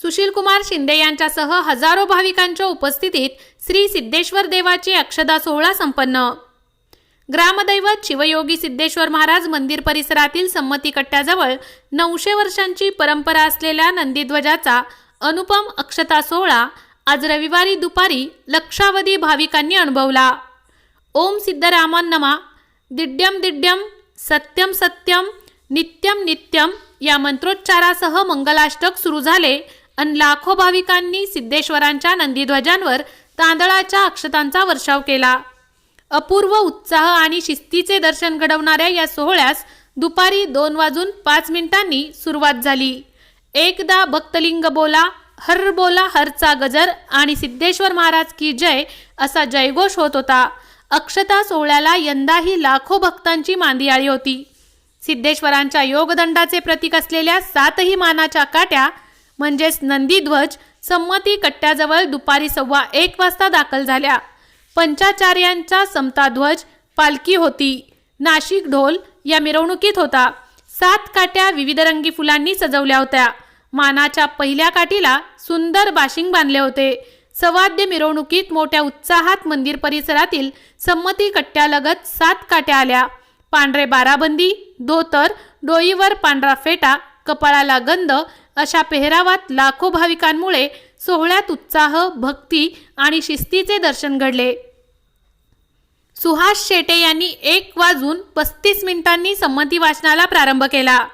सुशीलकुमार शिंदे यांच्यासह हजारो भाविकांच्या उपस्थितीत श्री सिद्धेश्वर देवाची अक्षदा सोहळा संपन्न. ग्रामदैवत शिवयोगी सिद्धेश्वर महाराज मंदिर परिसरातील संमती कट्ट्याजवळ नऊशे वर्षांची परंपरा असलेल्या नंदीध्वजाचा अनुपम अक्षता सोहळा आज रविवारी दुपारी लक्षावधी भाविकांनी अनुभवला. ओम सिद्धरामन नमा. दिड्यम दिड्यम सत्यम सत्यम नित्यम नित्यम या मंत्रोच्चारासह मंगलाष्टक सुरू झाले. आणि लाखो भाविकांनी सिद्धेश्वरांच्या नंदीध्वजांवर तांदळाच्या अक्षतांचा वर्षाव केला. अपूर्व उत्साह आणि शिस्तीचे दर्शन घडवणाऱ्या या सोहळ्यास दुपारी दोन वाजून पाच मिनिटांनी सुरुवात झाली. एकदा भक्तलिंग बोला हर बोला हरचा गजर आणि सिद्धेश्वर महाराज की जय असा जयघोष होत होता. अक्षता सोहळ्याला यंदाही लाखो भक्तांची मांदी आली होती. सिद्धेश्वरांच्या योगदंडाचे प्रतीक असलेल्या सातही मानाच्या काट्या म्हणजेच नंदीध्वज संमती कट्ट्याजवळ दुपारी सव्वा एक वाजता दाखल झाल्या. पंचाचार्यांचा समताध्वज पालखी होती. नाशिक ढोल या मिरवणुकीत होता. सात काट्या विविध रंगी फुलांनी सजवल्या होत्या. मानाच्या पहिल्या काठीला सुंदर बाशिंग बांधले होते. सवाद्य मिरवणुकीत मोठ्या उत्साहात मंदिर परिसरातील संमती कट्ट्यालगत सात काट्या आल्या. पांढरे बाराबंदी धोतर डोईवर पांढरा फेटा कपाळाला गंध अशा पेहरावात लाखो भाविकांमुळे सोहळ्यात उत्साह भक्ती आणि शिस्तीचे दर्शन घडले. सुहास शेटे यांनी एक वाजून पस्तीस मिनिटांनी संमती वाचनाला प्रारंभ केला.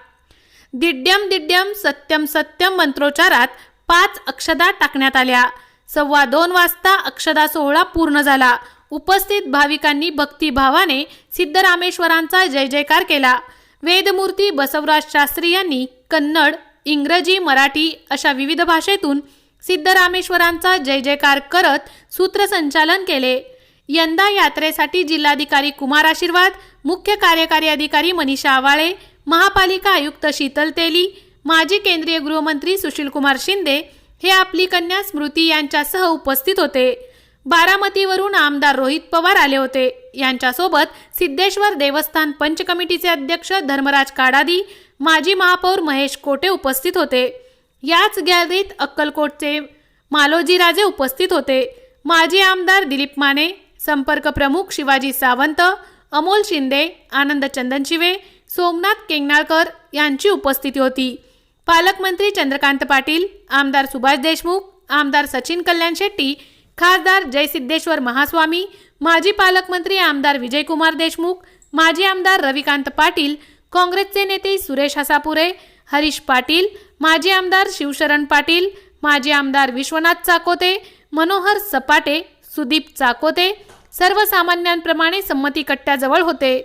दिड्यम दिड्यम सत्यम सत्यम मंत्रोच्चारात पाच अक्षदा टाकण्यात आल्या. सव्वा दोन वाजता अक्षदा सोहळा पूर्ण झाला. उपस्थित भाविकांनी भक्तिभावाने सिद्धरामेश्वरांचा जय जयकार केला. वेदमूर्ती बसवराज शास्त्री यांनी कन्नड इंग्रजी मराठी अशा विविध भाषेतून सिद्धरामेश्वरांचा जय जयकार करत सूत्रसंचालन केले. यंदा यात्रेसाठी जिल्हाधिकारी कुमार आशीर्वाद मुख्य कार्यकारी अधिकारी मनीषा आवाळे महापालिका आयुक्त शीतल तेली माजी केंद्रीय गृहमंत्री सुशीलकुमार शिंदे हे आपली कन्या स्मृती यांच्यासह उपस्थित होते. बारामतीवरून आमदार रोहित पवार आले होते. यांच्यासोबत सिद्धेश्वर देवस्थान पंच कमिटीचे अध्यक्ष धर्मराज काडादी माजी महापौर महेश कोटे उपस्थित होते. याच गॅलरीत अक्कलकोटचे मालोजीराजे उपस्थित होते. माजी आमदार दिलीप माने संपर्क प्रमुख शिवाजी सावंत अमोल शिंदे आनंद चंदनशिवे सोमनाथ केंगनाळकर यांची उपस्थिती होती. पालकमंत्री चंद्रकांत पाटील आमदार सुभाष देशमुख आमदार सचिन कल्याण शेट्टी खासदार जयसिद्धेश्वर महास्वामी माजी पालकमंत्री आमदार विजयकुमार देशमुख माजी आमदार रविकांत पाटील काँग्रेसचे नेते सुरेश हसापुरे हरीश पाटील माजी आमदार शिवशरण पाटील माजी आमदार विश्वनाथ चाकोते मनोहर सपाटे सुदीप चाकोते सर्वसामान्यांप्रमाणे संमती कट्ट्याजवळ होते.